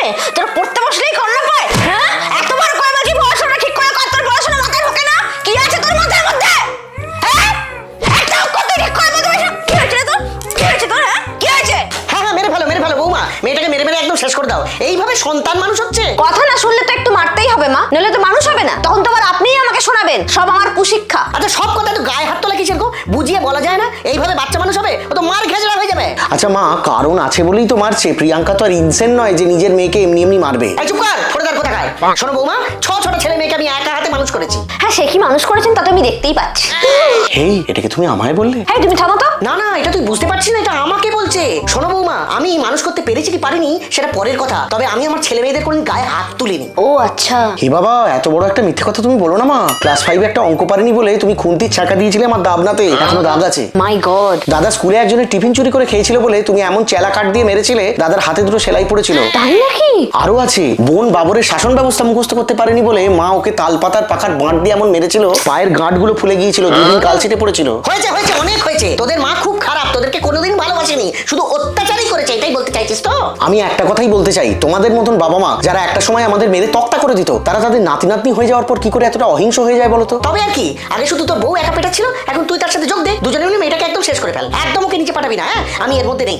আছে? তোর পড়তে বসলেই কন্যা পায়। হ্যাঁ? এতবার কয় বলছি পড়াশোনা ঠিক করে কর তোর পড়াশোনা মাথায় ঢোকে না? কি আছে তোর মাথার মধ্যে? হ্যাঁ? একটা করতে ঠিক করে বলতে কি হয়েছে তোর? কি হয়েছে তোর হ্যাঁ? কি হয়েছে? হ্যাঁ হ্যাঁ মেরে ফেলো মেরে ফেলো বৌমা। মেয়েটাকে মেরে মেরে একদম শেষ করে দাও। এইভাবে সন্তান মানুষ হচ্ছে? কথা না শুনলে তো একটু মারতেই হবে মা। নইলে তো মানুষ হবে না। তখন তো আবার আপনিই আমাকে শোনাবেন। সব আমার কুশিক্ষা। সব কথা তো গায়ে হাত তোলা কিসের গো বুঝিয়ে বলা যায় না? এইভাবে বাচ্চা মানুষ হবে? ও তো মার ঘেজড়া হয়ে যাবে। আচ্ছা মা কারণ আছে বলেই তো মারছে। প্রিয়াঙ্কা তো আর ইনসেন্ট নয় যে নিজের মেয়েকে এমনি এমনি মারবে। এই চুপ কর ফোড়ে কোথা খায় শোনো বৌমা ছ ছোট ছেলে মেয়েকে আমি একা হাতে মানুষ করেছি। হ্যাঁ সে কি মানুষ করেছেন তা তো আমি দেখতেই পাচ্ছি। হেই এটাকে তুমি আমায় বললে? হ্যাঁ তুমি থামো তো। না না এটা তুই বুঝতে পারছিস না এটা আমাকে বলছে। শোনো মানুষ করতে পেরেছি কি পারিনি সেটা পরের কথা। তবে আমি আমার ছেলে মেয়েদের কোনদিন গায়ে হাত তুলিনি। ও আচ্ছা। হে বাবা এত বড় একটা মিথ্যে কথা তুমি বলো না মা। ক্লাস ফাইভে একটা অঙ্ক পারিনি বলে তুমি খুন্তির ছাকা দিয়েছিলে আমার দাবনাতে। এখনও দাগ আছে। মাই গড দাদা স্কুলে একজনের টিফিন চুরি করে খেয়েছিল বলে তুমি এমন চেলা কাট দিয়ে মেরেছিলে দাদার হাতে দুটো সেলাই পড়েছিল। তাই নাকি? আরও আছে। বোন বাবরের শাসন ব্যবস্থা মুখস্থ করতে পারেনি বলে মা ওকে তালপাতার পাখার বাঁট দিয়ে এমন মেরেছিল পায়ের গাঁটগুলো ফুলে গিয়েছিল দুদিন কালচিটে পড়েছিল। হয়েছে হয়েছে অনেক হয়েছে। তোদের মা খুব খারাপ তোদেরকে কোনোদিন ভালোবাসেনি। শুধু অত্যাচারই করেছে এটাই তো? আমি একটা কথাই বলতে চাই তোমাদের মতন বাবা মা যারা একটা সময় আমাদের মেরে তক্তা করে দিত তারা তাদের নাতি নাতনি হয়ে যাওয়ার পর কি করে এতটা অহিংস হয়ে যায় বলতো? তবে আর কি আগে শুধু তোর বউ একা পেটা ছিল এখন তুই তার সাথে যোগ দে দুজনে মিলে মেয়েটাকে একদম শেষ করে ফেল। একদম ওকে নিচে পাঠাবি না হ্যাঁ? আমি এর মধ্যে নেই।